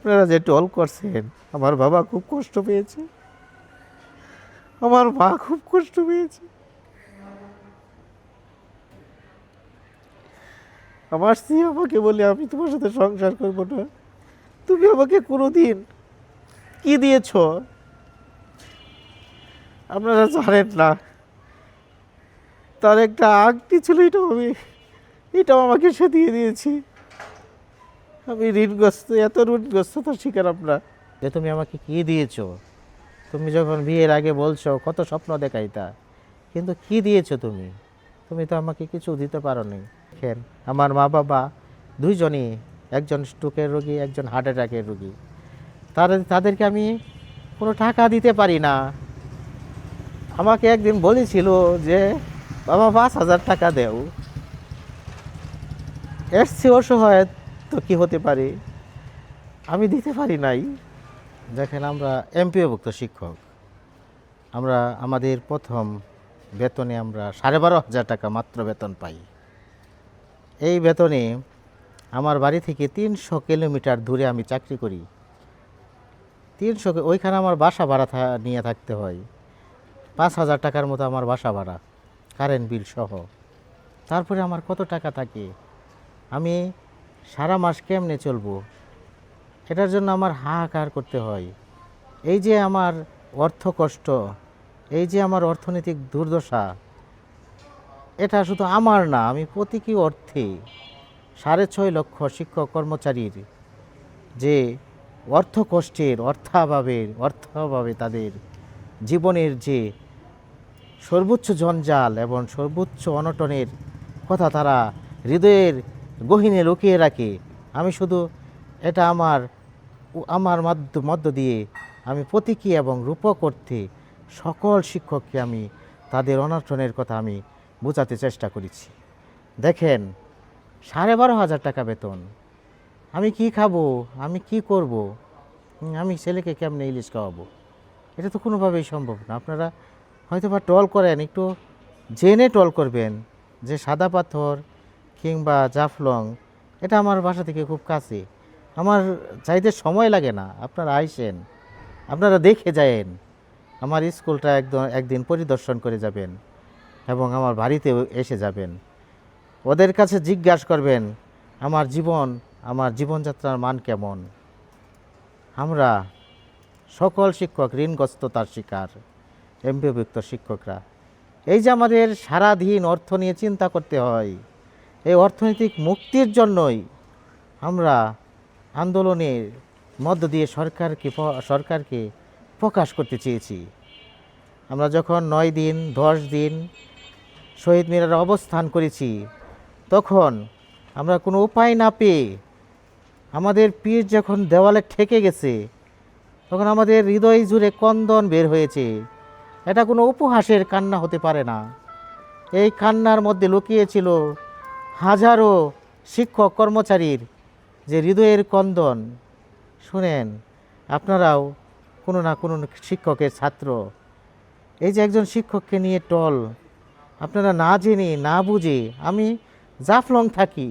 আপনারা যে টল করছেন, আমার বাবা খুব কষ্ট পেয়েছে। আমার মা খুব কষ্ট পেয়েছে। আমার স্ত্রী আমাকে বলে, আমি তোমার সাথে সংসার করব না। তুমি আমাকে কোনোদিন কি দিয়েছ? আপনারা জানেন না। তার একটা আংটি ছিল, এটাও আমি, এটাও আমাকে সে দিয়ে দিয়েছি। আমি ঋণগ্রস্ত, এত ঋণগ্রস্ততার শিকার আমরা। যে তুমি আমাকে কি দিয়েছ? তুমি যখন বিয়ের আগে বলছো, কত স্বপ্ন দেখাইতা কিন্তু কি দিয়েছ তুমি? তুমি তো আমাকে কিছু দিতে পারো নি দেখেন, আমার মা বাবা দুইজনই, একজন স্ট্রোকের রোগী, একজন হার্ট অ্যাটাকের রোগী। তাদের তাদেরকে আমি কোনো টাকা দিতে পারি না। আমাকে একদিন বলেছিল যে, বাবা, পাঁচ হাজার টাকা দেও। এসছি অসহায় তো কি হতে পারে? আমি দিতে পারি নাই। দেখেন, আমরা এমপিওভুক্ত শিক্ষক। আমরা, আমাদের প্রথম বেতনে আমরা সাড়ে বারো হাজার টাকা মাত্র বেতন পাই। এই বেতনে আমার বাড়ি থেকে তিনশো কিলোমিটার দূরে আমি চাকরি করি। তিনশো ওইখানে আমার বাসা ভাড়া নিয়ে থাকতে হয়। পাঁচ হাজার টাকার মতো আমার বাসা ভাড়া কারেন্ট বিল সহ। তারপরে আমার কত টাকা থাকে? আমি সারা মাস কেমনে চলবো? এটার জন্য আমার হাহাকার করতে হয়। এই যে আমার অর্থ কষ্ট, এই যে আমার অর্থনৈতিক দুর্দশা, এটা শুধু আমার না, আমি প্রতীকী অর্থে সাড়ে ছয় লক্ষ শিক্ষক কর্মচারীর যে অর্থ কষ্টের, অর্থাভাবের, অর্থাভাবে তাদের জীবনের যে সর্বোচ্চ জঞ্জাল এবং সর্বোচ্চ অনটনের কথা তারা হৃদয়ের গহিনে লুকিয়ে রাখে। আমি শুধু এটা আমার আমার মধ্য মধ্য দিয়ে আমি প্রতীকী এবং রূপক অর্থে সকল শিক্ষককে আমি তাদের অনটনের কথা আমি বোঝাতে চেষ্টা করেছি। দেখেন, সাড়ে বারো হাজার টাকা বেতন। আমি কি খাব? আমি কি করব? আমি ছেলেকে কেমনে ইলিশ খাওয়াবো? এটা তো কোনোভাবেই সম্ভব না। আপনারা হয়তো বা টল করেন, একটু জেনে টল করবেন যে সাদা পাথর কিংবা জাফলং, এটা আমার বাসা থেকে খুব কাছে। আমার চাইতে সময় লাগে না, আপনারা আইসেন। আপনারা দেখে যায়েন। আমার স্কুলটা একদম একদিন পরিদর্শন করে যাবেন এবং আমার বাড়িতে এসে যাবেন। ওদের কাছে জিজ্ঞাসা করবেন, আমার জীবন, আমার জীবনযাত্রার মান কেমন? আমরা সকল শিক্ষক ঋণগ্রস্ততার শিকার এমপিভুক্ত শিক্ষকরা। এই যে আমাদের সারাদিন অর্থ নিয়ে চিন্তা করতে হয় এই অর্থনৈতিক মুক্তির জন্যই আমরা আন্দোলনের মধ্য দিয়ে সরকারকে সরকারকে প্রকাশ করতে চেয়েছি। আমরা যখন নয় দিন, দশ দিন শহীদ মিনারে অবস্থান করেছি, তখন আমরা কোনো উপায় না পেয়ে আমাদের পীর যখন দেওয়ালে ঠেকে গেছে, তখন আমাদের হৃদয় জুড়ে কন্দন বের হয়েছে। এটা কোনো উপহাসের কান্না হতে পারে না। এই কান্নার মধ্যে লুকিয়েছিল হাজারো শিক্ষক কর্মচারীর যে হৃদয়ের কন্দন। শুনেন, আপনারাও কোনো না কোনো শিক্ষকের ছাত্র। এই যে একজন শিক্ষককে নিয়ে টল, আপনারা না জেনে, না বুঝে আমি জাফলং থাকি।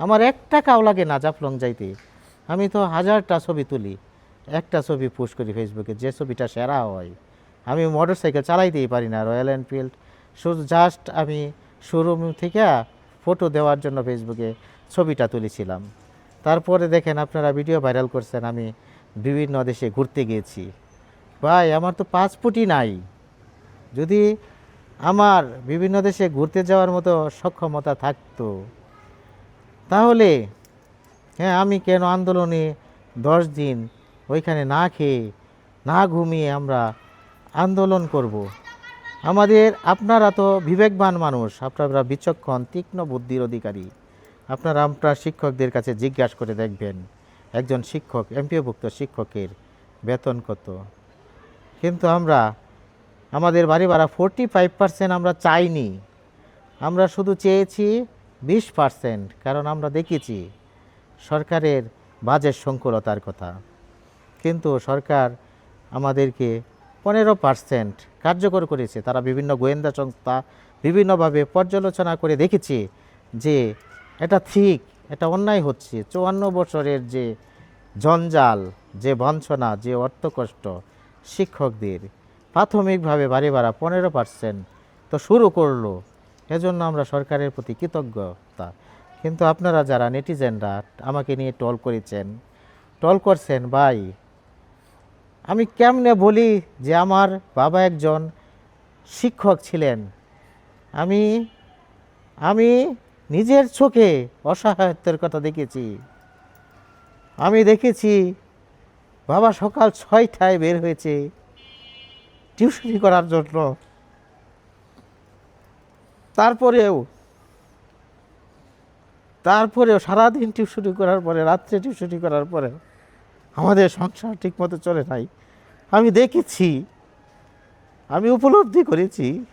আমার এক টাকাও লাগে না জাফলং যাইতে। আমি তো হাজারটা ছবি তুলি, একটা ছবি পোস্ট করি ফেসবুকে, যে ছবিটা সেরা হয়। আমি মোটর সাইকেল চালাইতেই পারি না, রয়্যাল এনফিল্ড। শুধু জাস্ট আমি শোরুম থেকে ফটো দেওয়ার জন্য ফেসবুকে ছবিটা তুলেছিলাম। তারপরে দেখেন আপনারা ভিডিও ভাইরাল করছেন, আমি বিভিন্ন দেশে ঘুরতে গিয়েছি। ভাই, আমার তো পাসপোর্টই নাই। যদি আমার বিভিন্ন দেশে ঘুরতে যাওয়ার মতো সক্ষমতা থাকতো, তাহলে হ্যাঁ আমি কেন আন্দোলনে দশ দিন ওইখানে না খেয়ে, না ঘুমিয়ে আমরা আন্দোলন করব। আমাদের আপনারা তো বিবেকবান মানুষ, আপনারা বিচক্ষণ, তীক্ষ্ণ বুদ্ধির অধিকারী। আপনারা আপনার শিক্ষকদের কাছে জিজ্ঞাসা করে দেখবেন, একজন শিক্ষক, এমপিওভুক্ত শিক্ষকের বেতন কত? কিন্তু আমরা, আমাদের বাড়ি ভাড়া ফোরটি ফাইভ পার্সেন্ট আমরা চাইনি। আমরা শুধু চেয়েছি বিশ পার্সেন্ট কারণ আমরা দেখেছি সরকারের বাজেট সংকুলতার কথা। কিন্তু সরকার আমাদেরকে পনেরো পার্সেন্ট কার্যকর করেছে। তারা বিভিন্ন গোয়েন্দা সংস্থা বিভিন্নভাবে পর্যালোচনা করে দেখেছে যে এটা ঠিক, এটা অন্যায় হচ্ছে। চুয়ান্ন বছরের যে জঞ্জাল, যে বঞ্চনা, যে অর্থকষ্ট শিক্ষকদের প্রাথমিকভাবে বাড়ি ভাড়া পনেরো পার্সেন্ট তো শুরু করল। এজন্য আমরা সরকারের প্রতি কৃতজ্ঞতা। কিন্তু আপনারা যারা নেটিজেনরা, আমাকে নিয়ে টল করেছেন টল করছেন ভাই আমি কেমনে বলি যে আমার বাবা একজন শিক্ষক ছিলেন। আমি আমি নিজের চোখে অসহায়ত্বের কথা দেখেছি। আমি দেখেছি বাবা সকাল ছয়টায় বের হয়েছে টিউশনি করার জন্য। তারপরেও তারপরেও সারাদিন টিউশনি করার পরে, রাত্রে টিউশনি করার পরে আমাদের সংসার ঠিকমতো চলে নাই। আমি দেখেছি, আমি উপলব্ধি করেছি।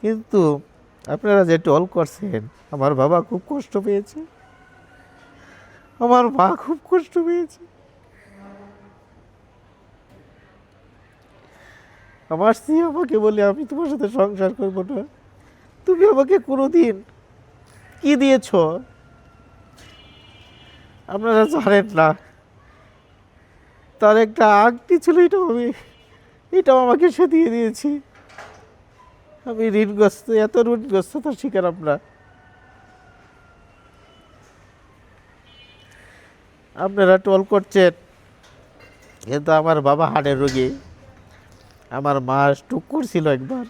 কিন্তু আপনারা যে টল করছেন, আমার বাবা খুব কষ্ট পেয়েছে। আমার মা খুব কষ্ট পেয়েছে। আমার স্ত্রী আমাকে বলে, আমি তোমার সাথে সংসার করব না। তুমি আমাকে কোনোদিন কি দিয়েছ? আপনারা জানেন না। তার একটা আংটি ছিল, এটাও আমি, এটাও আমাকে সে দিয়ে দিয়েছি। আমি ঋণগ্রস্ত, এত ঋণগ্রস্ততার শিকার আমরা। আপনারা টোল করছেন, কিন্তু আমার বাবা হাড়ের রোগী। আমার মা টুক করছিল একবার।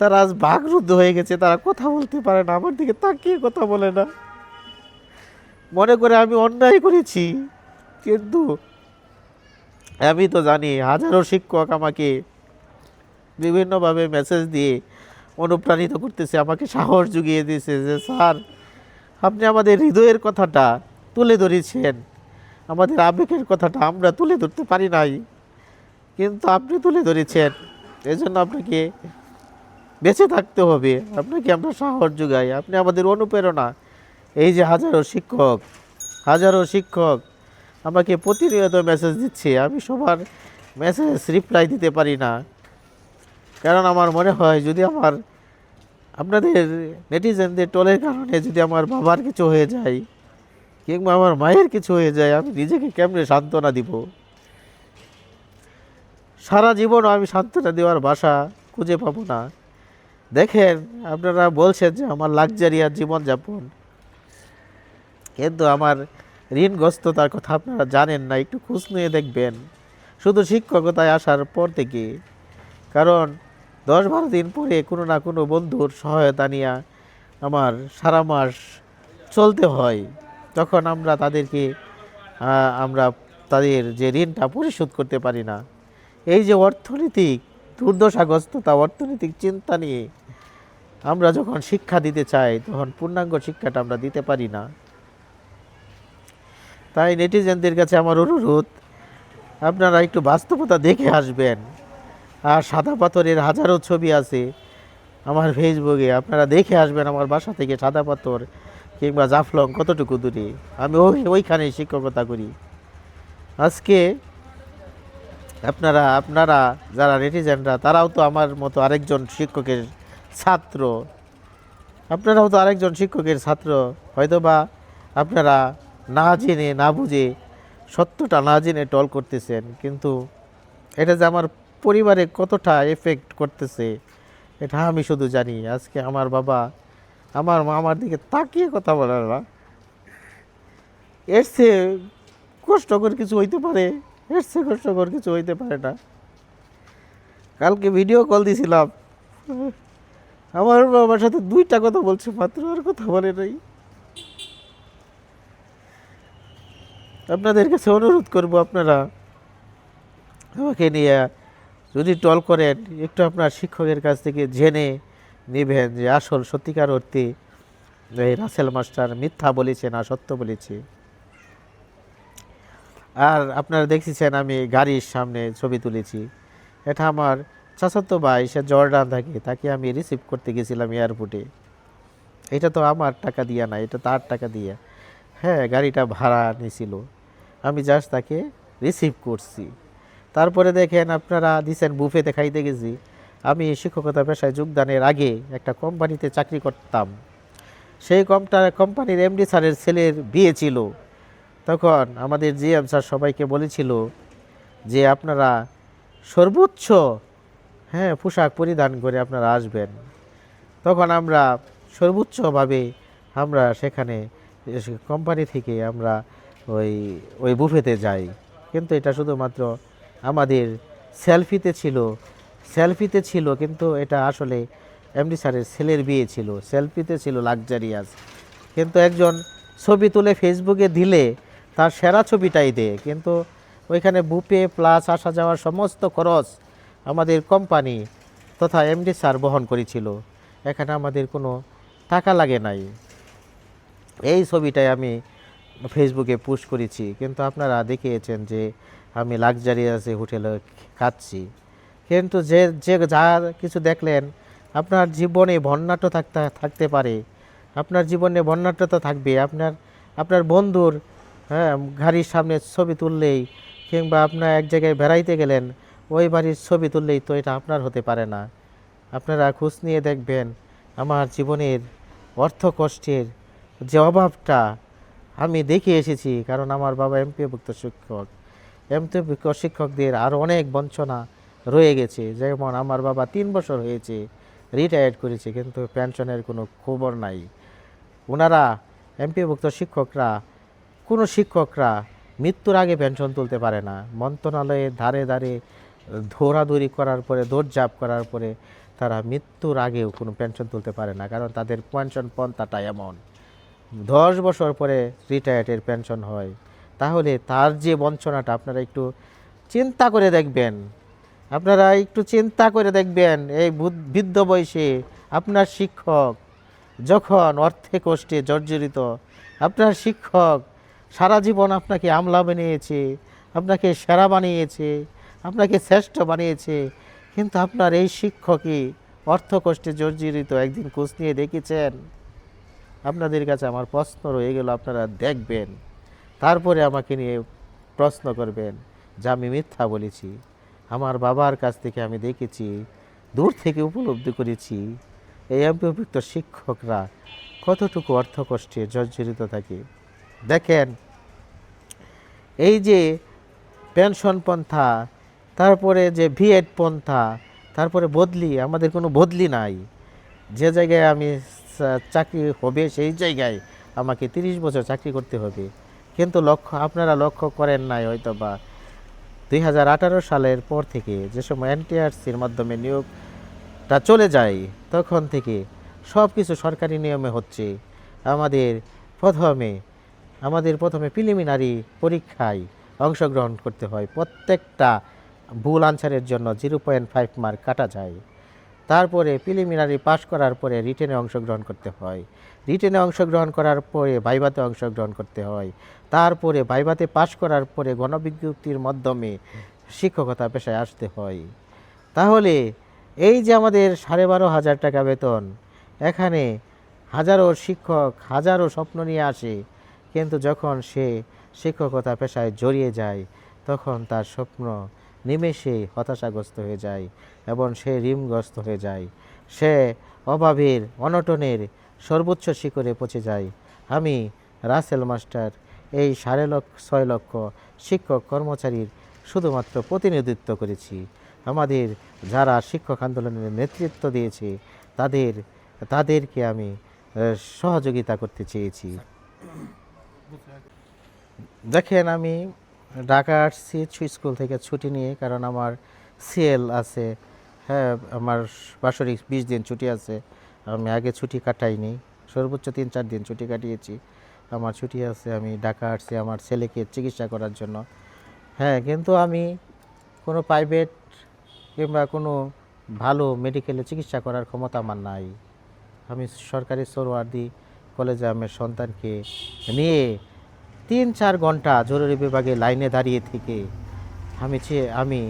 তারা আজ বাঘরুদ্ধ হয়ে গেছে, তারা কথা বলতে পারে না, আমার দিকে তাকিয়ে কথা বলে না। মনে করে আমি অন্যায় করেছি, কিন্তু আমি তো জানি হাজারো শিক্ষক আমাকে বিভিন্নভাবে মেসেজ দিয়ে অনুপ্রাণিত করতেছে, আমাকে সাহস জুগিয়ে দিয়েছে যে, স্যার, আপনি আমাদের হৃদয়ের কথাটা তুলে ধরেছেন। আমাদের আবেগের কথাটা আমরা তুলে ধরতে পারি নাই, কিন্তু আপনি তুলে ধরেছেন। এই জন্য আপনাকে বেঁচে থাকতে হবে। আপনাকে আমরা সাহস যোগাই আপনি আমাদের অনুপ্রেরণা। এই যে হাজারো শিক্ষক হাজারো শিক্ষক আমাকে প্রতিনিয়ত মেসেজ দিচ্ছে, আমি সবার মেসেজ রিপ্লাই দিতে পারি না। কারণ আমার মনে হয় যদি আমার আপনাদের নেটিজেনদের টোলের কারণে যদি আমার বাবার কিছু হয়ে যায়, কিংবা আমার মায়ের কিছু হয়ে যায়, আমি নিজেকে কেমনে সান্ত্বনা দিব? সারা জীবনও আমি সান্ত্বনা দেওয়ার বাসা খুঁজে পাবো না। দেখেন, আপনারা বলছেন যে আমার লাক্সারিয়ার জীবনযাপন। কিন্তু আমার ঋণগ্রস্ততার কথা আপনারা জানেন না, একটু খোঁজ নিয়ে দেখবেন। শুধু শিক্ষকতায় আসার পর থেকে। কারণ দশ বারো দিন পরে কোনো না কোনো বন্ধুর সহায়তা নিয়ে আমার সারা মাস চলতে হয়। তখন আমরা তাদেরকে আমরা তাদের যে ঋণটা পরিশোধ করতে পারি না। এই যে অর্থনৈতিক দুর্দশাগ্রস্ততা, অর্থনৈতিক চিন্তা নিয়ে আমরা যখন শিক্ষা দিতে চাই, তখন পূর্ণাঙ্গ শিক্ষাটা আমরা দিতে পারি না। তাই নেটিজেনদের কাছে আমার অনুরোধ, আপনারা একটু বাস্তবতা দেখে আসবেন। আর সাদা পাথরের হাজারো ছবি আছে আমার ফেসবুকে, আপনারা দেখে আসবেন আমার বাসা থেকে সাদা পাথর কিংবা জাফলং কতটুকু দূরে। আমি ওই ওইখানে শিক্ষকতা করি। আজকে আপনারা আপনারা যারা নেটিজেনরা, তারাও তো আমার মতো আরেকজন শিক্ষকের ছাত্র। আপনারাও তো আরেকজন শিক্ষকের ছাত্র, হয়তোবা আপনারা না জেনে, না বুঝে সত্যটা না জেনে টল করতেছেন। কিন্তু এটা যে আমার পরিবারে কতটা এফেক্ট করতেছে, এটা আমি শুধু জানি। আজকে আমার বাবা আমার মা আমার দিকে তাকিয়ে কথা বলে না। চেয়ে কষ্টকর কিছু হইতে পারে চেয়ে কষ্টকর কিছু হইতে পারে না। কালকে ভিডিও কল দিছিলাম। আমার বাবার সাথে দুইটা কথা বলছে, মাত্র আর কথা বলে নাই। আপনাদের কাছে অনুরোধ করব আপনারা আমাকে নিয়ে যদি টল করেন, একটু আপনার শিক্ষকের কাছ থেকে জেনে নেবেন যে আসল সত্যিকার অর্থে রাসেল মাস্টার মিথ্যা বলেছে না সত্য বলেছে। আর আপনারা দেখেছেন আমি গাড়ির সামনে ছবি তুলেছি। এটা আমার চাচাতো ভাই, সে জর্ডান থাকে, তাকে আমি রিসিভ করতে গেছিলাম এয়ারপোর্টে এটা তো আমার টাকা দিয়া না, এটা তার টাকা দিয়ে। হ্যাঁ গাড়িটা ভাড়া নিয়েছিল আমি জাস্ট তাকে রিসিভ করছি। তারপরে দেখেন আপনারা দিচ্ছেন বুফেতে খাইতে গেছি। আমি শিক্ষকতা পেশায় যোগদানের আগে একটা কোম্পানিতে চাকরি করতাম। সেই কমটা কোম্পানির এমডি স্যারের ছেলের বিয়ে ছিল। তখন আমাদের জিএম স্যার সবাইকে বলেছিল যে, আপনারা সর্বোচ্চ হ্যাঁ পোশাক পরিধান করে আপনারা আসবেন। তখন আমরা সর্বোচ্চভাবে আমরা সেখানে কোম্পানি থেকে আমরা ওই ওই বুফেতে যাই। কিন্তু এটা শুধুমাত্র আমাদের সেলফিতে ছিল। সেলফিতে ছিল কিন্তু এটা আসলে এমডি স্যারের ছেলের বিয়ে ছিল। সেলফিতে ছিল লাক্সারিয়াস। কিন্তু একজন ছবি তুলে ফেসবুকে দিলে তার সেরা ছবিটাই দেয় কিন্তু ওইখানে বুপে প্লাস আসা যাওয়ার সমস্ত খরচ আমাদের কোম্পানি তথা এমডি স্যার বহন করেছিল। এখানে আমাদের কোনো টাকা লাগে নাই। এই ছবিটাই আমি ফেসবুকে পোস্ট করেছি। কিন্তু আপনারা দেখিয়েছেন যে আমি লাক্সারিয়াসে হোটেলে খাচ্ছি। কিন্তু যে যে যা কিছু দেখলেন, আপনার জীবনে বন্যাট্য থাকতে থাকতে পারে। আপনার জীবনে বন্যাট্য তো থাকবে। আপনার আপনার বন্ধুর হ্যাঁ গাড়ির সামনে ছবি তুললেই কিংবা আপনার এক জায়গায় বেড়াইতে গেলেন, ওই বাড়ির ছবি তুললেই তো এটা আপনার হতে পারে না। আপনারা খোঁজ নিয়ে দেখবেন, আমার জীবনের অর্থ কষ্টের যে অভাবটা আমি দেখে এসেছি, কারণ আমার বাবা এমপিভুক্ত শিক্ষক। এমপিভুক্ত শিক্ষকদের আরও অনেক বঞ্চনা রয়ে গেছে। যেমন আমার বাবা তিন বছর হয়েছে রিটায়ার্ড করেছে, কিন্তু পেনশনের কোনো খবর নাই। ওনারা এমপিভুক্ত শিক্ষকরা, কোনো শিক্ষকরা মৃত্যুর আগে পেনশন তুলতে পারে না। মন্ত্রণালয়ের ধারে ধারে ধরাধরি করার পরে, দৌড়ঝাঁপ করার পরে তারা মৃত্যুর আগেও কোনো পেনশন তুলতে পারে না, কারণ তাদের পেনশন পন্থাটা এমন। দশ বছর পরে রিটায়ার্ডের পেনশন হয়, তাহলে তার যে বঞ্চনাটা আপনারা একটু চিন্তা করে দেখবেন। আপনারা একটু চিন্তা করে দেখবেন, এই বৃদ্ধ বয়সে আপনার শিক্ষক যখন অর্থে কষ্টে জর্জরিত, আপনার শিক্ষক সারা জীবন আপনাকে আমলা বানিয়েছে, আপনাকে সেরা বানিয়েছে, আপনাকে শ্রেষ্ঠ বানিয়েছে, কিন্তু আপনার এই শিক্ষকই অর্থ কষ্টে জর্জরিত একদিন কোচ নিয়ে দেখেছেন। আপনাদের কাছে আমার প্রশ্ন রয়ে গেল, আপনারা দেখবেন। তারপরে আমাকে নিয়ে প্রশ্ন করবেন, যে আমি মিথ্যা বলেছি। আমার বাবার কাছ থেকে আমি দেখেছি, দূর থেকে উপলব্ধি করেছি। এই অভিযুক্ত শিক্ষকরা কতটুকু অর্থ কষ্টে জর্জরিত থাকে। দেখেন, এই যে পেনশন পন্থা, তারপরে যে ভিএড পন্থা, তারপরে বদলি, আমাদের কোনো বদলি নাই। যে জায়গায় আমি চাকরি হবে সেই জায়গায় আমাকে তিরিশ বছর চাকরি করতে হবে। কিন্তু লক্ষ্য, আপনারা লক্ষ্য করেন নাই হয়তো বা দুই হাজার আঠারো সালের পর থেকে যে সময় এনটিআরসির মাধ্যমে নিয়োগটা চলে যায়, তখন থেকে সব কিছু সরকারি নিয়মে হচ্ছে। আমাদের প্রথমে আমাদের প্রথমে প্রিলিমিনারি পরীক্ষায় অংশগ্রহণ করতে হয়। প্রত্যেকটা ভুল আনসারের জন্য জিরো পয়েন্ট ফাইভ মার্ক কাটা যায়। তারপরে প্রিলিমিনারি পাস করার পরে রিটেনে অংশগ্রহণ করতে হয়। রিটেনে অংশগ্রহণ করার পরে ভাইভাতে অংশগ্রহণ করতে হয়। তারপরে ভাইভাতে পাস করার পরে গণবিজ্ঞপ্তির মাধ্যমে শিক্ষকতা পেশায় আসতে হয়। তাহলে এই যে আমাদের সাড়ে বারো হাজার টাকা বেতন, এখানে হাজারো শিক্ষক, হাজারো স্বপ্ন নিয়ে আসে। কিন্তু যখন সে শিক্ষকতা পেশায় জড়িয়ে যায়, তখন তার স্বপ্ন নিমেষে হতাশাগ্রস্ত হয়ে যায় এবং সে ঋণগ্রস্ত হয়ে যায়। সে অভাবের, অনটনের সর্বোচ্চ শিখরে পৌঁছে যায়। আমি, রাসেল মাস্টার, এই সাড়ে লক্ষ, ছয় লক্ষ শিক্ষক কর্মচারীর শুধুমাত্র প্রতিনিধিত্ব করেছি। আমাদের যারা শিক্ষক আন্দোলনের নেতৃত্ব দিয়েছে, তাদের, তাদেরকে আমি সহযোগিতা করতে চেয়েছি। দেখেন আমি ঢাকা আসছি স্কুল থেকে ছুটি নিয়ে, কারণ আমার সিএল আছে। হ্যাঁ আমার বাৎসরিক বিশ দিন ছুটি আছে। আমি আগে ছুটি কাটাইনি। সর্বোচ্চ তিন চার দিন ছুটি কাটিয়েছি। আমার ছুটি আছে, আমি ঢাকা আসছি আমার ছেলেকে চিকিৎসা করার জন্য। হ্যাঁ কিন্তু আমি কোনো প্রাইভেট কিংবা কোনো ভালো মেডিকেলে চিকিৎসা করার ক্ষমতা আমার নাই। আমি সরকারি সোরওয়ার্দি কলেজে আমার সন্তানকে নিয়ে তিন চার ঘণ্টা জরুরি বিভাগে লাইনে দাঁড়িয়ে থেকে আমি চেয়ে আমি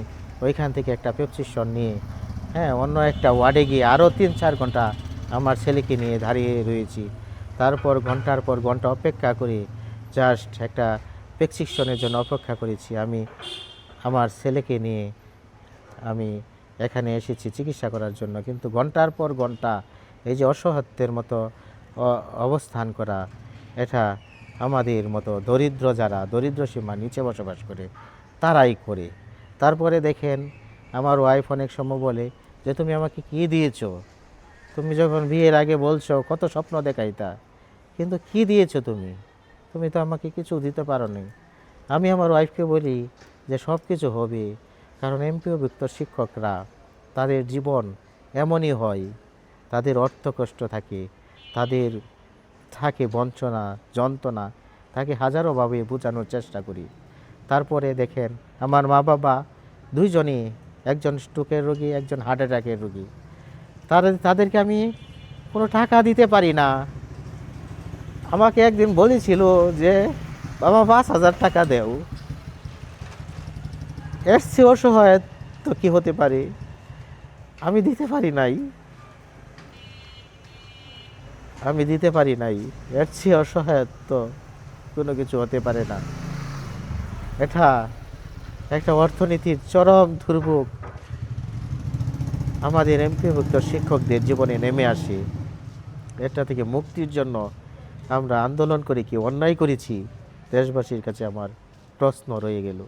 ওইখান থেকে একটা প্রেসক্রিপশন নিয়ে হ্যাঁ অন্য একটা ওয়ার্ডে গিয়ে আরও তিন চার ঘণ্টা আমার ছেলেকে নিয়ে দাঁড়িয়ে রয়েছি। তারপর ঘণ্টার পর ঘণ্টা অপেক্ষা করে জাস্ট একটা প্রেসক্রিপশনের জন্য অপেক্ষা করেছি। আমি, আমার ছেলেকে নিয়ে আমি এখানে এসেছি চিকিৎসা করার জন্য। কিন্তু ঘণ্টার পর ঘণ্টা এই যে অসহত্যের মতো অবস্থান করা, এটা আমাদের মতো দরিদ্র যারা, দরিদ্র সীমা নিচে বসবাস করে, তারাই করে। তারপরে দেখেন, আমার ওয়াইফ অনেক সময় বলে যে, তুমি আমাকে কি দিয়েছ? তুমি যখন বিয়ের আগে বলছো, কত স্বপ্ন দেখাইতা কিন্তু কি দিয়েছ তুমি? তুমি তো আমাকে কিছু দিতে পারো নি আমি আমার ওয়াইফকে বলি যে, সব কিছু হবে। কারণ এমপিওভুক্ত শিক্ষকরা, তাদের জীবন এমনই হয়। তাদের অর্থ কষ্ট থাকে। তাদের থাকে বঞ্চনা, যন্ত্রণা, তাকে হাজারোভাবে বোঝানোর চেষ্টা করি। তারপরে দেখেন, আমার মা বাবা দুইজনই একজন স্ট্রোকের রোগী, একজন হার্ট অ্যাটাকের রোগী। তাদের তাদেরকে আমি কোনো টাকা দিতে পারি না। আমাকে একদিন বলেছিল যে, বাবা, পাঁচ হাজার টাকা দেও। এসছি অসহায় তো কি হতে পারে? আমি দিতে পারি নাই। আমি দিতে পারি নাই। এর চেয়ে অসহায় তো কোনো কিছু হতে পারে না। এটা একটা অর্থনীতির চরম দুর্ভোগ। আমাদের এমপিভুক্ত শিক্ষকদের জীবনে নেমে আসে। এটা থেকে মুক্তির জন্য আমরা আন্দোলন করে কি অন্যায় করেছি? দেশবাসীর কাছে আমার প্রশ্ন রয়ে গেল।